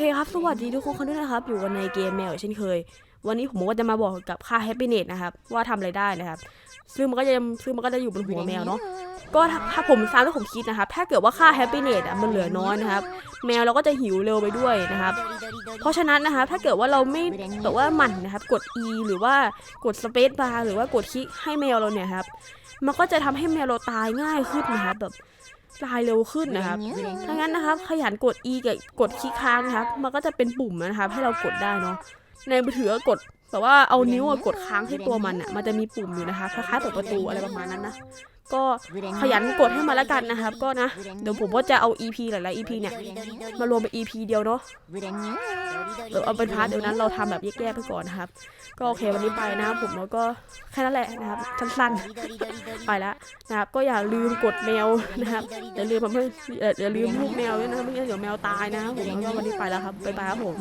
เคครับ สวัสดีทุกคนด้วยนะครับ อยู่กันในเกมแมวเช่นเคย วันนี้ผมก็จะมาบอกกับค่า happiness นะครับ ว่าทำอะไรได้นะครับ ซึ่งมันก็จะซึ่งมันก็จะอยู่บนหัวแมวเนาะ ก็ถ้าผมซ้ำที่ผมคิดนะครับ ถ้าเกิดว่าค่า happiness อะมันเหลือน้อยนะครับ แมวเราก็จะหิวเร็วไปด้วยนะครับ เพราะฉะนั้นนะครับ ถ้าเกิดว่าเราไม่แบบว่าหมั่นนะครับ กด e หรือว่ากด space bar หรือว่ากดคลิกให้แมวเราเนี่ยครับ มันก็จะทำให้แมวเราตายง่ายขึ้นนะครับแบบ ตายเร็วขึ้นนะครับถ้างั้นนะครับ ขยันกด e กับกดคลิกค้างนะครับ มันก็จะเป็นปุ่มนะครับ ให้เรากดได้เนาะในมือถือกด แบบว่าเอานิ้วกดค้างที่ตัวมันอะมันจะมีปุ่มอยู่นะคะคล้ายๆเปิดประตูอะไรประมาณนั้นนะก็ขยันกดให้มาแล้วกันนะครับ ก็นะเดี๋ยวผมก็จะเอา EP หลายๆ EP เนี่ย มารวมเป็น EP เดียวเนาะเออเอาเป็นพาร์ทเดี๋ยวนั้นเราทำแบบแยกๆไปก่อนนะครับ ก็โอเควันนี้ไปนะผมแล้วก็แค่นั้นแหละนะครับสั้นๆไปแล้วนะครับ ก็อย่าลืมกดแมวนะครับอย่าลืมเพื่อนอย่าลืมลูกแมวด้วยนะไม่งั้นเดี๋ยวแมวตายนะครับผมวก็วันนี้ไปแล้วครับบ๊ายบายครับผม